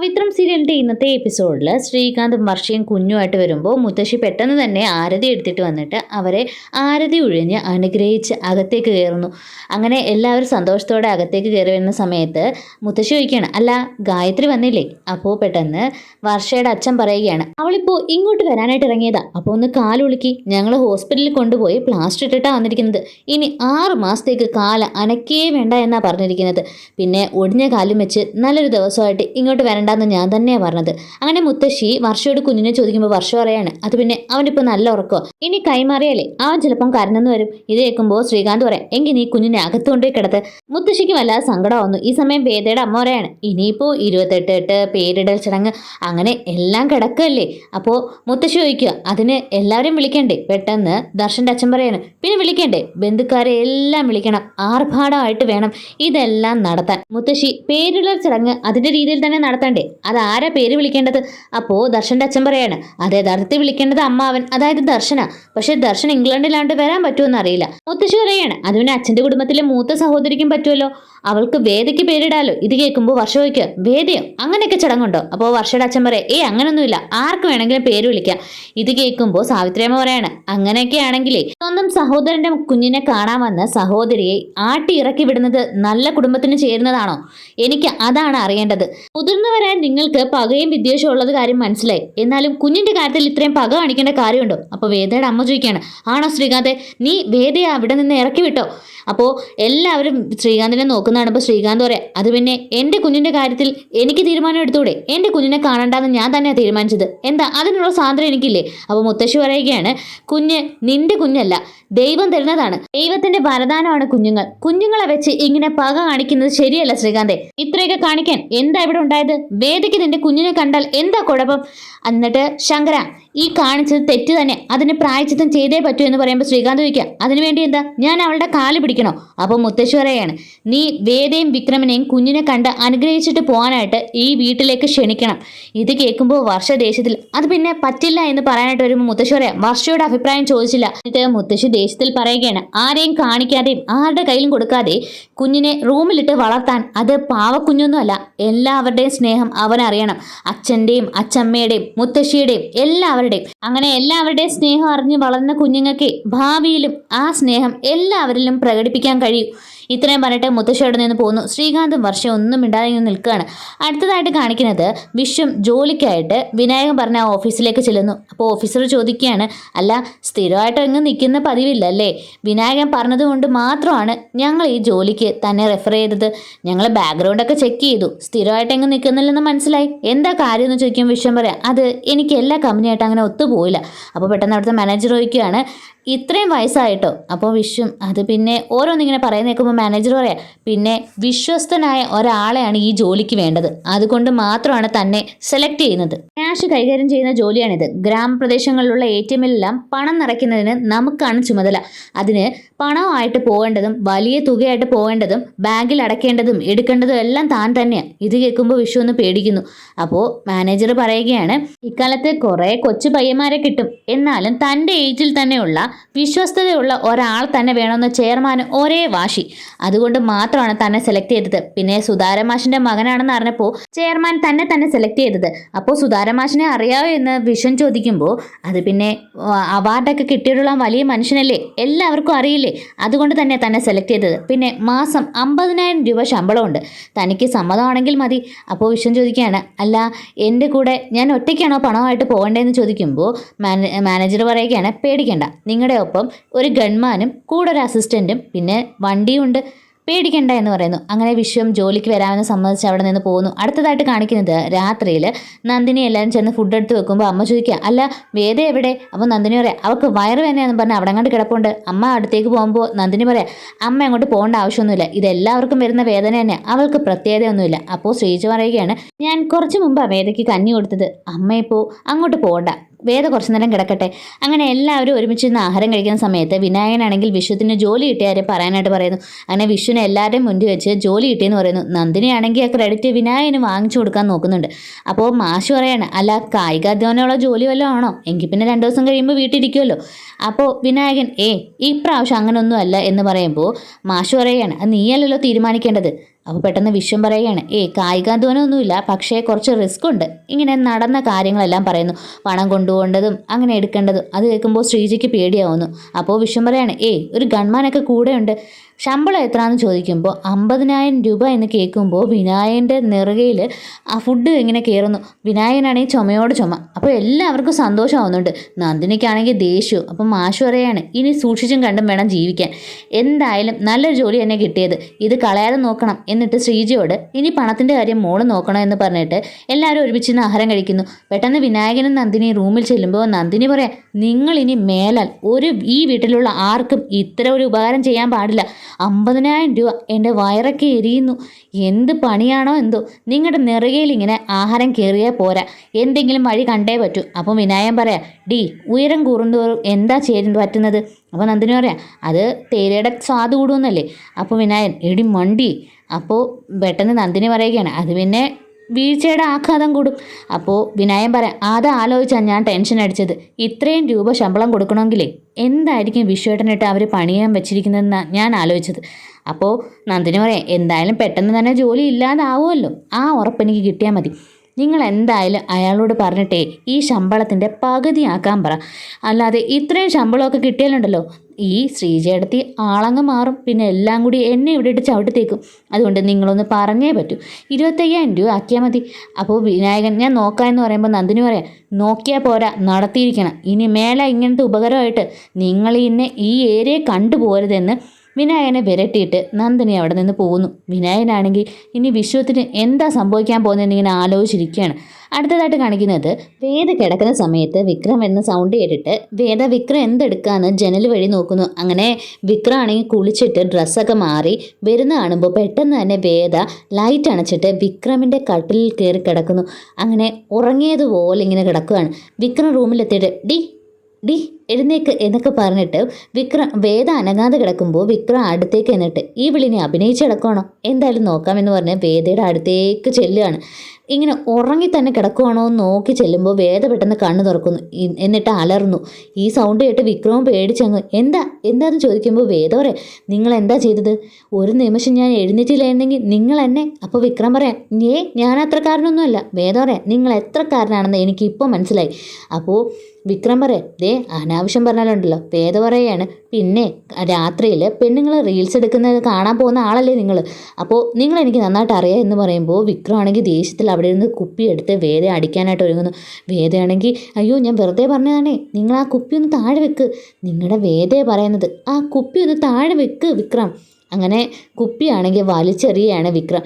പവിത്രം സീരിയലിന്റെ ഇന്നത്തെ എപ്പിസോഡിൽ ശ്രീകാന്തും വർഷയും കുഞ്ഞുമായിട്ട് വരുമ്പോൾ മുത്തശ്ശി പെട്ടെന്ന് തന്നെ ആരതി എടുത്തിട്ട് വന്നിട്ട് അവരെ ആരതി ഒഴിഞ്ഞ് അനുഗ്രഹിച്ച് അകത്തേക്ക് കയറുന്നു. അങ്ങനെ എല്ലാവരും സന്തോഷത്തോടെ അകത്തേക്ക് കയറി വരുന്ന സമയത്ത് മുത്തശ്ശി ചോദിക്കുകയാണ് അല്ല ഗായത്രി വന്നില്ലേ? അപ്പോൾ പെട്ടെന്ന് വർഷയുടെ അച്ഛൻ പറയുകയാണ് അവളിപ്പോൾ ഇങ്ങോട്ട് വരാനായിട്ട് ഇറങ്ങിയതാ. അപ്പോൾ ഒന്ന് കാലുളുക്കി ഞങ്ങൾ ഹോസ്പിറ്റലിൽ കൊണ്ടുപോയി പ്ലാസ്റ്റർ ഇട്ടിട്ടാണ് വന്നിരിക്കുന്നത്. ഇനി ആറ് മാസത്തേക്ക് കാൽ അനക്കേ വേണ്ട എന്നാണ് പറഞ്ഞിരിക്കുന്നത്. പിന്നെ ഒടിഞ്ഞ കാലും വെച്ച് നല്ലൊരു ദിവസമായിട്ട് ഇങ്ങോട്ട് വരണ്ടെന്ന് ഞാൻ തന്നെയാണ് പറഞ്ഞത്. അങ്ങനെ മുത്തശ്ശി വർഷയോട് കുഞ്ഞിനെ ചോദിക്കുമ്പോൾ വർഷം പറയാണ് അത് പിന്നെ അവനിപ്പോൾ നല്ല ഉറക്കോ? ഇനി കൈമാറിയാലേ? അവൻ ചിലപ്പം കരഞ്ഞെന്ന് വരും. ഇത് കേൾക്കുമ്പോൾ ശ്രീകാന്ത് പറയാം എങ്കിൽ നീ കുഞ്ഞിനെ അകത്തുകൊണ്ടേ കിടത്ത് മുത്തശ്ശിക്ക് വല്ലാതെ സങ്കടമാവുന്നു ഈ സമയം വേദയുടെ അമ്മ പറയാണ് ഇനിയിപ്പോൾ ഇരുപത്തെട്ട് എട്ട് പേരിടൽ ചടങ്ങ് അങ്ങനെ എല്ലാം കിടക്കല്ലേ? അപ്പോൾ മുത്തശ്ശി ചോദിക്കുക അതിന് എല്ലാവരെയും വിളിക്കണ്ടേ? പെട്ടെന്ന് ദർശന്റെ അച്ഛൻ പറയാണ് പിന്നെ വിളിക്കണ്ടേ? ബന്ധുക്കാരെ എല്ലാം വിളിക്കണം. ആർഭാടമായിട്ട് വേണം ഇതെല്ലാം നടത്താൻ. മുത്തശ്ശി പേരിടൽ ചടങ്ങ് അതിന്റെ രീതിയിൽ തന്നെ നടത്തണ്ടേ? അത് ആരാ പേര് വിളിക്കേണ്ടത്? അപ്പോൾ ദർശന്റെ അച്ഛൻ പറയാണ് അത് യഥാർത്ഥത്തിൽ വിളിക്കേണ്ടത് അമ്മാവൻ അതായത് ദർശന. പക്ഷേ ദർശൻ ഇംഗ്ലണ്ടിലാണ്ട് വരാൻ പറ്റുമെന്ന് അറിയില്ല. മുത്തശ്ശി പറയാണ് അത് പിന്നെ അച്ഛന്റെ കുടുംബത്തിലെ മൂത്ത സഹോദരിക്കും പറ്റുമല്ലോ അവൾക്ക് വേദയ്ക്ക് പേരിടാലോ ഇത് കേൾക്കുമ്പോൾ വർഷോയ്ക്ക് വേദയോ അങ്ങനെയൊക്കെ ചടങ്ങുണ്ടോ? അപ്പോൾ വർഷയുടെ അച്ഛൻ പറയാം ഏയ് അങ്ങനൊന്നുമില്ല ആർക്ക് വേണമെങ്കിലും പേര് വിളിക്കാം. ഇത് കേൾക്കുമ്പോൾ സാവിത്രിയമ്മ പറയാണ് അങ്ങനെയൊക്കെ ആണെങ്കിലേ സ്വന്തം സഹോദരന്റെ കുഞ്ഞിനെ കാണാൻ വന്ന സഹോദരിയെ ആട്ടി ഇറക്കി വിടുന്നത് നല്ല കുടുംബത്തിന് ചേരുന്നതാണോ? എനിക്ക് അതാണ് അറിയേണ്ടത്. മുതിർന്നവരായ നിങ്ങൾക്ക് പകയും വിദ്വേഷവും ഉള്ളത് കാര്യം മനസ്സിലായി. എന്നാലും കുഞ്ഞിന്റെ കാര്യത്തിൽ ഇത്രയും പക കാണിക്കേണ്ട കാര്യമുണ്ടോ? അപ്പോൾ വേദയുടെ അമ്മ ചോദിക്കുകയാണ് ആണോ ശ്രീകാന്തെ? നീ വേദയെ അവിടെ നിന്ന് ഇറക്കി വിട്ടോ? അപ്പോൾ എല്ലാവരും ശ്രീകാന്തിനെ നോക്കുന്നതാണ്. അപ്പോൾ ശ്രീകാന്ത് പറയാം അത് പിന്നെ എന്റെ കുഞ്ഞിന്റെ കാര്യത്തിൽ എനിക്ക് തീരുമാനം എടുത്തൂടെ? എന്റെ കുഞ്ഞിനെ കാണണ്ടെന്ന് ഞാൻ തന്നെയാണ് തീരുമാനിച്ചത്. എന്താ അതിനുള്ള സ്വാതന്ത്ര്യം എനിക്കില്ലേ? അപ്പോൾ മുത്തശ്ശി പറയുകയാണ് കുഞ്ഞ് നിന്റെ കുഞ്ഞല്ല. ദൈവം തരുന്നതാണ്. ദൈവത്തിന്റെ വരദാനമാണ് കുഞ്ഞുങ്ങൾ. കുഞ്ഞുങ്ങളെ വെച്ച് ഇങ്ങനെ പക കാണിക്കുന്നത് ശരിയല്ല ശ്രീകാന്തെ. ഇത്രയൊക്കെ കാണിക്കാൻ എന്താ ഇവിടെ ഉണ്ടായത്? വേദയ്ക്ക് നിന്റെ കുഞ്ഞിനെ കണ്ടാൽ എന്താ കുഴപ്പം? എന്നിട്ട് ശങ്കര ഈ കാണിച്ചത് തെറ്റ് തന്നെ. അതിന് പ്രായച്ചിത്തം ചെയ്തേ പറ്റൂ എന്ന് പറയുമ്പോൾ ശ്രീകാന്ത് ചോദിക്കുക അതിനുവേണ്ടി എന്താ? ഞാൻ അവളുടെ കാൽ പിടിക്കണോ? അപ്പോൾ മുത്തശ്ശി പറയാണ് നീ വേദയും വിക്രമനെയും കുഞ്ഞിനെ കണ്ട് അനുഗ്രഹിച്ചിട്ട് പോകാനായിട്ട് ഈ വീട്ടിലേക്ക് ക്ഷണിക്കണം. ഇത് കേൾക്കുമ്പോൾ വർഷ ദേഷ്യത്തിൽ അത് പിന്നെ പറ്റില്ല എന്ന് പറയാനായിട്ട് വരുമ്പോൾ മുത്തശ്ശി പറയാം വർഷയുടെ അഭിപ്രായം ചോദിച്ചില്ല. എന്നിട്ട് മുത്തശ്ശി ദേഷ്യത്തിൽ പറയുകയാണ് ആരെയും കാണിക്കാതെയും ആരുടെ കയ്യിലും കൊടുക്കാതെ കുഞ്ഞിനെ റൂമിലിട്ട് വളർത്താൻ അത് പാവക്കുഞ്ഞൊന്നുമല്ല. എല്ലാവരുടെയും സ്നേഹം അവനറിയണം. അച്ഛന്റെയും അച്ഛമ്മയുടെയും മുത്തശ്ശിയുടെയും എല്ലാവരുടെയും. അങ്ങനെ എല്ലാവരുടെയും സ്നേഹം അറിഞ്ഞ് വളർന്ന കുഞ്ഞുങ്ങൾക്ക് ഭാവിയിലും ആ സ്നേഹം എല്ലാവരിലും പ്രകടിപ്പിക്കാൻ കഴിയും. ഇത്രയും പറഞ്ഞിട്ട് മുത്തശ്ശിയുടെ നിന്ന് പോകുന്നു ശ്രീകാന്തും വർഷം ഒന്നും ഇങ്ങനെ നിൽക്കുകയാണ്. അടുത്തതായിട്ട് കാണിക്കുന്നത് വിശ്വം ജോലിക്കായിട്ട് വിനായകൻ പറഞ്ഞ ഓഫീസിലേക്ക് ചെല്ലുന്നു. അപ്പോൾ ഓഫീസർ ചോദിക്കുകയാണ് അല്ല സ്ഥിരമായിട്ട് അങ്ങ് നിൽക്കുന്ന പതിവില്ല അല്ലേ വിനായകൻ പറഞ്ഞതുകൊണ്ട് മാത്രമാണ് ഞങ്ങൾ ഈ ജോലിക്ക് തന്നെ റെഫർ ചെയ്തത്. ഞങ്ങൾ ബാക്ക്ഗ്രൗണ്ടൊക്കെ ചെക്ക് ചെയ്തു. സ്ഥിരമായിട്ട് അങ്ങ് നിൽക്കുന്നില്ലെന്ന് മനസ്സിലായി. എന്താ കാര്യം എന്ന് ചോദിക്കും വിശ്വം പറയാം അത് എനിക്ക് എല്ലാ കമ്പനിയായിട്ട് അങ്ങനെ ഒത്തുപോയില്ല അപ്പോൾ പെട്ടെന്ന് അവിടുത്തെ മാനേജർ ചോദിക്കുകയാണ് ഇത്രയും വയസ്സായിട്ടോ? അപ്പോൾ വിശ്വം അത് പിന്നെ ഓരോന്നിങ്ങനെ പറയുന്ന കേൾക്കുമ്പോൾ മാനേജർ പറയാം പിന്നെ വിശ്വസ്തനായ ഒരാളെയാണ് ഈ ജോലിക്ക് വേണ്ടത്. അതുകൊണ്ട് മാത്രമാണ് തന്നെ സെലക്ട് ചെയ്യുന്നത്. ക്യാഷ് കൈകാര്യം ചെയ്യുന്ന ജോലിയാണിത്. ഗ്രാമപ്രദേശങ്ങളിലുള്ള എ ടി എമ്മിലെല്ലാം പണം നിറയ്ക്കുന്നതിന് നമുക്കാണ് ചുമതല. അതിന് പണമായിട്ട് പോകേണ്ടതും വലിയ തുകയായിട്ട് പോകേണ്ടതും ബാങ്കിൽ അടയ്ക്കേണ്ടതും എടുക്കേണ്ടതും എല്ലാം താൻ തന്നെയാണ് ഇത് കേൾക്കുമ്പോൾ വിഷു ഒന്ന് പേടിക്കുന്നു. അപ്പോൾ മാനേജർ പറയുകയാണ് ഇക്കാലത്ത് കുറേ കൊച്ചു പയ്യന്മാരെ കിട്ടും. എന്നാലും തന്റെ ഏജിൽ തന്നെയുള്ള വിശ്വസ്തതയുള്ള ഒരാൾ തന്നെ വേണമെന്ന് ചെയർമാൻ ഒരേ വാശി. അതുകൊണ്ട് മാത്രമാണ് തന്നെ സെലക്ട് ചെയ്തത്. പിന്നെ സുധാരമാഷിന്റെ മകനാണെന്ന് അറിഞ്ഞപ്പോൾ ചെയർമാൻ തന്നെ തന്നെ സെലക്ട് ചെയ്തത്. അപ്പോൾ സുധാരമാഷിനെ അറിയാവോ എന്ന് വിഷൻ ചോദിക്കുമ്പോൾ അത് പിന്നെ അവാർഡൊക്കെ കിട്ടിയിട്ടുള്ള വലിയ മനുഷ്യനല്ലേ? എല്ലാവർക്കും അറിയില്ലേ? അതുകൊണ്ട് തന്നെ തന്നെ സെലക്ട് ചെയ്തത്. പിന്നെ മാസം അമ്പതിനായിരം രൂപ ശമ്പളമുണ്ട്. തനിക്ക് സമ്മതമാണെങ്കിൽ മതി. അപ്പോൾ വിഷൻ ചോദിക്കുകയാണ് അല്ല എന്റെ കൂടെ ഞാൻ ഒറ്റയ്ക്കാണോ പണമായിട്ട് പോകേണ്ടതെന്ന് ചോദിക്കുമ്പോൾ മാനേജർ പറയുകയാണ് പേടിക്കണ്ട. നിങ്ങളുടെ ഒപ്പം ഒരു ഗൺമാനും കൂടെ ഒരു അസിസ്റ്റന്റും പിന്നെ വണ്ടിയുണ്ട്. പേടിക്കണ്ട എന്ന് പറയുന്നു. അങ്ങനെ വിശ്വം ജോലിക്ക് വരാമെന്ന് സമ്മതിച്ച് അവിടെ നിന്ന് പോകുന്നു. അടുത്തതായിട്ട് കാണിക്കുന്നത് രാത്രിയിൽ നന്ദിനി എല്ലാവരും ചെന്ന് ഫുഡ് എടുത്ത് വെക്കുമ്പോൾ അമ്മ ചോദിക്കുക അല്ല വേദ എവിടെ? അപ്പോൾ നന്ദിനി പറയാം അവൾക്ക് വയറ് വേദനയാന്ന് പറഞ്ഞാൽ അവിടെ അങ്ങോട്ട് കിടപ്പുണ്ട്. അമ്മ അടുത്തേക്ക് പോകുമ്പോൾ നന്ദിനി പറയാം അമ്മ അങ്ങോട്ട് പോകേണ്ട ആവശ്യമൊന്നുമില്ല. ഇതെല്ലാവർക്കും വരുന്ന വേദന തന്നെ. അവൾക്ക് പ്രത്യേകതയൊന്നുമില്ല. അപ്പോൾ ശ്രീജ പറയുകയാണ് ഞാൻ കുറച്ച് മുമ്പാണ് വേദയ്ക്ക് കഞ്ഞി കൊടുത്തത്. അമ്മ ഇപ്പോൾ അങ്ങോട്ട് പോകണ്ട. വേദ കുറച്ച് നേരം കിടക്കട്ടെ. അങ്ങനെ എല്ലാവരും ഒരുമിച്ച് നിന്ന് ആഹാരം കഴിക്കുന്ന സമയത്ത് വിനായകനാണെങ്കിൽ വിശ്വത്തിന് ജോലി കിട്ടിയാരെ പറയാനായിട്ട് പറയുന്നു. അങ്ങനെ വിഷുവിനെ എല്ലാവരുടെയും മുന്നിൽ വെച്ച് ജോലി കിട്ടിയെന്ന് പറയുന്നു. നന്ദിനിയാണെങ്കിൽ ആ ക്രെഡിറ്റ് വിനായകന് വാങ്ങിച്ചു കൊടുക്കാൻ നോക്കുന്നുണ്ട്. അപ്പോൾ മാഷ് പറയാണ് അല്ല കായികാധ്വാനമുള്ള ജോലി വല്ലതും ആണോ? എങ്കിൽ പിന്നെ രണ്ട് ദിവസം കഴിയുമ്പോൾ വീട്ടിലിരിക്കുമല്ലോ അപ്പോൾ വിനായകൻ ഏ ഈ പ്രാവശ്യം അങ്ങനെയൊന്നും അല്ല എന്ന് പറയുമ്പോൾ മാഷ് പറയുകയാണ് അത് നീയല്ലല്ലോ തീരുമാനിക്കേണ്ടത്. അപ്പോൾ പെട്ടെന്ന് വിശ്വം പറയുകയാണ് ഏയ് കായികാധ്വാനമൊന്നുമില്ല പക്ഷേ കുറച്ച് റിസ്ക് ഉണ്ട്. ഇങ്ങനെ നടന്ന കാര്യങ്ങളെല്ലാം പറയുന്നു. പണം കൊണ്ടുപോകേണ്ടതും അങ്ങനെ എടുക്കേണ്ടതും അത് കേൾക്കുമ്പോൾ ശ്രീജിക്ക് പേടിയാവുന്നു. അപ്പോൾ വിശ്വം പറയാണ് ഏയ് ഒരു ഗൺമാനൊക്കെ കൂടെയുണ്ട്. ശമ്പളം എത്രയാണെന്ന് ചോദിക്കുമ്പോൾ അമ്പതിനായിരം രൂപ എന്ന് കേൾക്കുമ്പോൾ വിനായകന്റെ നെറുകയിൽ ആ ഫുഡ് ഇങ്ങനെ കയറുന്നു. വിനായകനാണെങ്കിൽ ചുമയോട് ചുമ. അപ്പോൾ എല്ലാവർക്കും സന്തോഷമാവുന്നുണ്ട്. നന്ദിനിക്കാണെങ്കിൽ ദേഷ്യവും. അപ്പം മാഷു പറയാണ് ഇനി സൂക്ഷിച്ചും കണ്ടും വേണം ജീവിക്കാൻ. എന്തായാലും നല്ലൊരു ജോലി തന്നെ കിട്ടിയത്. ഇത് കളയാതെ നോക്കണം എന്നിട്ട് ശ്രീജയോട് ഇനി പണത്തിന്റെ കാര്യം മോൾ നോക്കണം എന്ന് പറഞ്ഞിട്ട് എല്ലാവരും ഒരുമിച്ച് നിന്ന് ആഹാരം കഴിക്കുന്നു. പെട്ടെന്ന് വിനായകനും നന്ദിനി റൂമിൽ ചെല്ലുമ്പോൾ നന്ദിനി പറയാം നിങ്ങൾ ഇനി മേലാൽ ഒരു ഈ വീട്ടിലുള്ള ആർക്കും ഇത്ര ഒരു ഉപകാരം ചെയ്യാൻ പാടില്ല. അമ്പതിനായിരം രൂപ എന്റെ വയറൊക്കെ എരിയുന്നു. എന്ത് പണിയാണോ എന്തോ. നിങ്ങളുടെ നെറുകയിൽ ഇങ്ങനെ ആഹാരം കയറിയാൽ പോരാ. എന്തെങ്കിലും വഴി കണ്ടേ പറ്റൂ. അപ്പം വിനായൻ പറയാം ഡി ഉയരം കൂറുന്തോറും എന്താ ചേരുന്നത് പറ്റുന്നത്? അപ്പോൾ നന്ദിനി പറയാം അത് തേരയുടെ സ്വാദ് കൂടുമെന്നല്ലേ? അപ്പോൾ വിനായൻ എടി മണ്ടി. അപ്പോൾ പെട്ടെന്ന് നന്ദിനി പറയുകയാണ് അത് പിന്നെ വീഴ്ചയുടെ ആഘാതം കൂടും. അപ്പോൾ വിനായൻ പറയാം അത് ആലോചിച്ചാണ് ഞാൻ ടെൻഷൻ അടിച്ചത്. ഇത്രയും രൂപ ശമ്പളം കൊടുക്കണമെങ്കിലേ എന്തായിരിക്കും വിശ്വേട്ടനിട്ട് അവർ പണിയാൻ വെച്ചിരിക്കുന്നതെന്നാണ് ഞാൻ ആലോചിച്ചത്. അപ്പോൾ നന്ദിനി പറയാം എന്തായാലും പെട്ടെന്ന് തന്നെ ജോലി ഇല്ലാതാവുമല്ലോ. ആ ഉറപ്പ് എനിക്ക് കിട്ടിയാൽ മതി. നിങ്ങൾ എന്തായാലും അയാളോട് പറഞ്ഞിട്ടേ ഈ ശമ്പളത്തിന്റെ പകുതിയാക്കാൻ പറ. അല്ലാതെ ഇത്രയും ശമ്പളമൊക്കെ കിട്ടിയാലുണ്ടല്ലോ ഈ ശ്രീജേടത്തി ആളങ്ങ് മാറും. പിന്നെ എല്ലാം കൂടി എന്നെ ഇവിടെ ഇട്ട് ചവിട്ടിത്തേക്കും അതുകൊണ്ട് നിങ്ങളൊന്ന് പറഞ്ഞേ പറ്റൂ. ഇരുപത്തയ്യായിരം രൂപ ആക്കിയാൽ മതി. അപ്പോൾ വിനായകൻ ഞാൻ നോക്കാം എന്ന് പറയുമ്പോൾ നന്ദിനി പറയാം നോക്കിയാൽ പോരാ നടത്തിയിരിക്കണം. ഇനി മേലെ ഇങ്ങനത്തെ ഉപകരമായിട്ട് നിങ്ങൾ ഇന്നെ ഈ ഏരിയ കണ്ടുപോരുതെന്ന് വിനായകനെ വിരട്ടിയിട്ട് നന്ദിനി അവിടെ നിന്ന് പോകുന്നു. വിനായകനാണെങ്കിൽ ഇനി വിശ്വത്തിന് എന്താ സംഭവിക്കാൻ പോകുന്നതെന്ന് ഇങ്ങനെ ആലോചിച്ചിരിക്കുകയാണ്. അടുത്തതായിട്ട് കാണിക്കുന്നത് വേദ കിടക്കുന്ന സമയത്ത് വിക്രം എന്ന സൗണ്ട് കേട്ടിട്ട് വേദ വിക്രം എന്തെടുക്കാന്ന് ജനൽ വഴി നോക്കുന്നു. അങ്ങനെ വിക്രം ആണെങ്കിൽ കുളിച്ചിട്ട് ഡ്രസ്സൊക്കെ മാറി വരുന്ന കാണുമ്പോൾ പെട്ടെന്ന് തന്നെ വേദ ലൈറ്റ് അണച്ചിട്ട് വിക്രമിന്റെ കട്ടിലിൽ കയറി കിടക്കുന്നു. അങ്ങനെ ഉറങ്ങിയതുപോലെ ഇങ്ങനെ കിടക്കുകയാണ്. വിക്രം റൂമിലെത്തിയിട്ട് ഡി ഡി എഴുന്നേക്ക് എന്നൊക്കെ പറഞ്ഞിട്ട് വിക്രം വേദ അനങ്ങാതെ കിടക്കുമ്പോൾ വിക്രം അടുത്തേക്ക് എന്നിട്ട് ഈ വിളിനെ അഭിനയിച്ച് കിടക്കുവാണോ? എന്തായാലും നോക്കാമെന്ന് പറഞ്ഞ് വേദയുടെ അടുത്തേക്ക് ചെല്ലുകയാണ് ഇങ്ങനെ ഉറങ്ങി തന്നെ കിടക്കുവാണോ എന്ന് നോക്കി ചെല്ലുമ്പോൾ വേദ പെട്ടെന്ന് കണ്ണ് തുറക്കുന്നു. എന്നിട്ട് അലർന്നു ഈ സൗണ്ട് കേട്ട് വിക്രമം പേടിച്ചങ്ങ് എന്താ? എന്താന്ന് ചോദിക്കുമ്പോൾ വേദ പറയാം നിങ്ങൾ എന്താ ചെയ്തത്? ഒരു നിമിഷം ഞാൻ എഴുന്നേറ്റില്ലായിരുന്നെങ്കിൽ നിങ്ങൾ എന്നെ? അപ്പോൾ വിക്രം പറയാം ഏ ഞാൻ അത്രക്കാരനൊന്നുമല്ല. വേദ പറയാം നിങ്ങൾ എത്രക്കാരനാണെന്ന് എനിക്ക് ഇപ്പോൾ മനസ്സിലായി. അപ്പോൾ വിക്രം പറയാം ദേ അനാവശ്യം പറഞ്ഞാലുണ്ടല്ലോ വേദ പറയാണ്. പിന്നെ രാത്രിയിൽ പെണ്ണുങ്ങൾ റീൽസ് എടുക്കുന്നത് കാണാൻ പോകുന്ന ആളല്ലേ നിങ്ങൾ അപ്പോൾ നിങ്ങൾ എനിക്ക് നന്നായിട്ട് അറിയാം എന്ന് പറയുമ്പോൾ വിക്രം ആണെങ്കിൽ ദേഷ്യത്തിൽ അവിടെ നിന്ന് കുപ്പി എടുത്ത് വേദ അടിക്കാനായിട്ട് ഒരുങ്ങുന്നു. വേദയാണെങ്കിൽ അയ്യോ ഞാൻ വെറുതെ പറഞ്ഞതാണേ നിങ്ങൾ ആ കുപ്പി ഒന്ന് താഴെ വെക്ക്. നിങ്ങളുടെ വേദയെ പറയുന്നത് ആ കുപ്പി ഒന്ന് താഴെ വെക്ക് വിക്രം. അങ്ങനെ കുപ്പിയാണെങ്കിൽ വലിച്ചെറിയാണ് വിക്രം.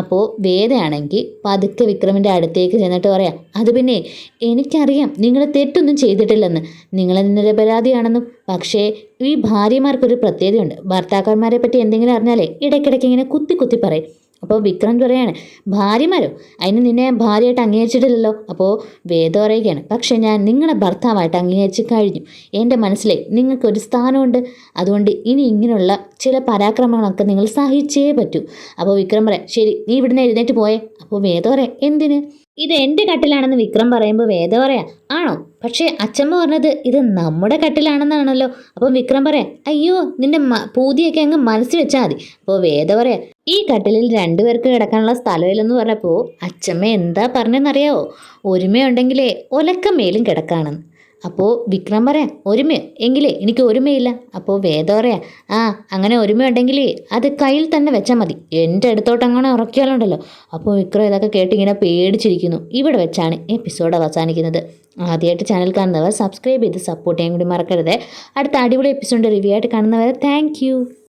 അപ്പോൾ വേദയാണെങ്കിൽ പതുക്കെ വിക്രമിന്റെ അടുത്തേക്ക് ചെന്നിട്ട് പറയാം അത് പിന്നെ എനിക്കറിയാം നിങ്ങൾ തെറ്റൊന്നും ചെയ്തിട്ടില്ലെന്ന്. നിങ്ങൾ നിരപരാധിയാണെന്നും പക്ഷേ ഈ ഭാര്യമാർക്കൊരു പ്രത്യേകതയുണ്ട്. ഭർത്താക്കന്മാരെ പറ്റി എന്തെങ്കിലും അറിഞ്ഞാലേ ഇടയ്ക്കിടയ്ക്ക് ഇങ്ങനെ കുത്തി കുത്തി പറയും. അപ്പോൾ വിക്രം പറയാണ് ഭാര്യമാരോ അതിന് നിന്നെ ഭാര്യയായിട്ട് അംഗീകരിച്ചിട്ടില്ലല്ലോ. അപ്പോൾ വേദം പറയുകയാണ് പക്ഷേ ഞാൻ നിങ്ങളെ ഭർത്താവായിട്ട് അംഗീകരിച്ച് കഴിഞ്ഞു. എന്റെ മനസ്സിലെ നിങ്ങൾക്കൊരു സ്ഥാനമുണ്ട്. അതുകൊണ്ട് ഇനി ഇങ്ങനെയുള്ള ചില പരാക്രമങ്ങളൊക്കെ നിങ്ങൾ സഹിച്ചേ പറ്റൂ. അപ്പോൾ വിക്രം പറയാം ശരി നീ ഇവിടുന്ന് എഴുന്നേറ്റ് പോയേ. അപ്പോൾ വേദം പറയാം എന്തിന്? ഇത് എന്റെ കട്ടിലാണെന്ന് വിക്രം പറയുമ്പോൾ വേദ പറയാം ആണോ? പക്ഷേ അച്ഛമ്മ പറഞ്ഞത് ഇത് നമ്മുടെ കട്ടിലാണെന്നാണല്ലോ. അപ്പം വിക്രം പറയാം അയ്യോ നിന്റെ പൂതിയൊക്കെ അങ്ങ് മനസ്സിൽ വെച്ചാൽ മതി. അപ്പോൾ വേദ പറയാം ഈ കട്ടിലിൽ രണ്ടുപേർക്ക് കിടക്കാനുള്ള സ്ഥലമില്ലെന്ന് പറഞ്ഞപ്പോൾ അച്ഛമ്മ എന്താ പറഞ്ഞെന്നറിയാവോ? ഒരുമയുണ്ടെങ്കിലേ ഒലക്കമേലും കിടക്കാണെന്ന്. അപ്പോൾ വിക്രം പറയാം ഒരുമയോ എങ്കിലേ എനിക്ക് ഒരുമയില്ല. അപ്പോൾ വേദ പറയാം ആ അങ്ങനെ ഒരുമയുണ്ടെങ്കിൽ അത് കയ്യിൽ തന്നെ വെച്ചാൽ മതി. എന്റെ അടുത്തോട്ട് അങ്ങനെ ഉറക്കിയാലുണ്ടല്ലോ. അപ്പോൾ വിക്രം ഇതൊക്കെ കേട്ട് ഇങ്ങനെ പേടിച്ചിരിക്കുന്നു. ഇവിടെ വെച്ചാണ് എപ്പിസോഡ് അവസാനിക്കുന്നത്. ആദ്യമായിട്ട് ചാനൽ കാണുന്നവർ സബ്സ്ക്രൈബ് ചെയ്ത് സപ്പോർട്ട് ചെയ്യാൻ കൂടി മറക്കരുത്. അടുത്ത അടിപൊളി എപ്പിസോഡ് റിവ്യൂ ആയിട്ട് കാണുന്നവരെ താങ്ക്